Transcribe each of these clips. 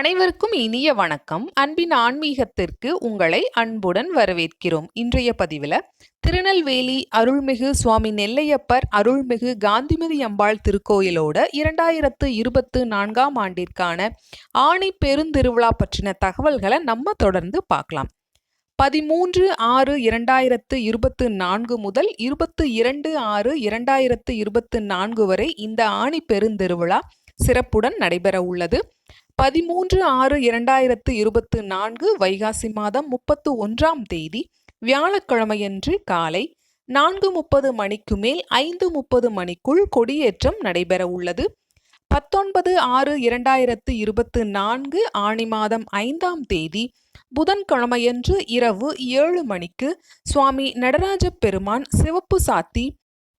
அனைவருக்கும் இனிய வணக்கம். அன்பின் ஆன்மீகத்திற்கு உங்களை அன்புடன் வரவேற்கிறோம். இன்றைய பதிவில் திருநெல்வேலி அருள்மிகு சுவாமி நெல்லையப்பர் அருள்மிகு காந்திமதி அம்பாள் திருக்கோயிலோட இரண்டாயிரத்து இருபத்து நான்காம் ஆண்டிற்கான ஆணி பெருந்திருவிழா பற்றின தகவல்களை நம்ம தொடர்ந்து பார்க்கலாம். பதிமூன்று ஆறு இரண்டாயிரத்து இருபத்து நான்கு முதல் இருபத்து இரண்டு ஆறு இரண்டாயிரத்து இருபத்து நான்கு வரை இந்த ஆணி பெருந்திருவிழா சிறப்புடன் நடைபெற உள்ளது. பதிமூன்று ஆறு இரண்டாயிரத்து இருபத்து நான்கு வைகாசி மாதம் முப்பத்து ஒன்றாம் தேதி வியாழக்கிழமையன்று காலை நான்கு முப்பது மணிக்கு மேல் ஐந்து முப்பது மணிக்குள் கொடியேற்றம் நடைபெற உள்ளது. பத்தொன்பது ஆறு இரண்டாயிரத்து இருபத்து நான்கு ஆணி மாதம் ஐந்தாம் தேதி புதன்கிழமையன்று இரவு ஏழு மணிக்கு சுவாமி நடராஜ பெருமான் சிவப்பு சாத்தி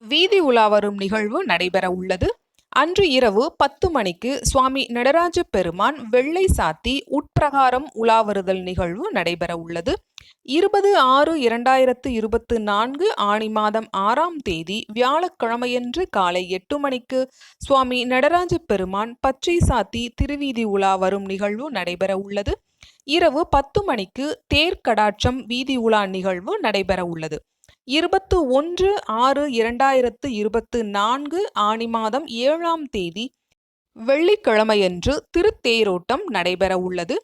வீதி உலா வரும் நிகழ்வு நடைபெற உள்ளது. அன்று இரவு பத்து மணிக்கு சுவாமி நடராஜ பெருமான் வெள்ளை சாத்தி உட்பிரகாரம் உலாவருதல் நிகழ்வு நடைபெற உள்ளது. இருபது ஆறு இரண்டாயிரத்து இருபத்து நான்கு ஆணி மாதம் ஆறாம் தேதி வியாழக்கிழமையன்று காலை எட்டு மணிக்கு சுவாமி நடராஜ பெருமான் பச்சை சாத்தி திருவீதி உலா வரும் நிகழ்வு நடைபெற உள்ளது. இரவு பத்து மணிக்கு தேர்கடாட்சம் வீதி உலா நிகழ்வு நடைபெற உள்ளது. இருபத்து ஒன்று ஆறு இரண்டாயிரத்து இருபத்து நான்கு ஆணி மாதம் ஏழாம் தேதி வெள்ளிக்கிழமையன்று திருத்தேரோட்டம் நடைபெற உள்ளது.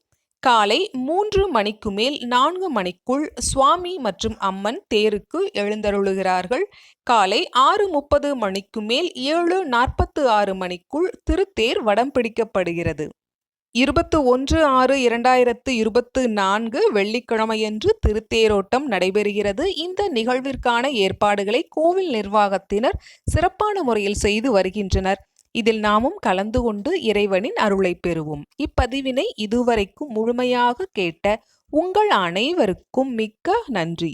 காலை மூன்று மணிக்கு மேல் நான்கு மணிக்குள் சுவாமி மற்றும் அம்மன் தேருக்கு எழுந்தருளுகிறார்கள். காலை ஆறு முப்பது மணிக்கு மேல் ஏழு நாற்பத்து ஆறு மணிக்குள் திருத்தேர் வடம் பிடிக்கப்படுகிறது. இருபத்து ஒன்று ஆறு இரண்டாயிரத்து இருபத்து நான்கு வெள்ளிக்கிழமையன்று திருத்தேரோட்டம் நடைபெறுகிறது. இந்த நிகழ்விற்கான ஏற்பாடுகளை கோவில் நிர்வாகத்தினர் சிறப்பான முறையில் செய்து வருகின்றனர். இதில் நாமும் கலந்து கொண்டு இறைவனின் அருளை பெறுவோம். இப்பதிவினை இதுவரைக்கும் முழுமையாக கேட்ட உங்கள் அனைவருக்கும் மிக்க நன்றி.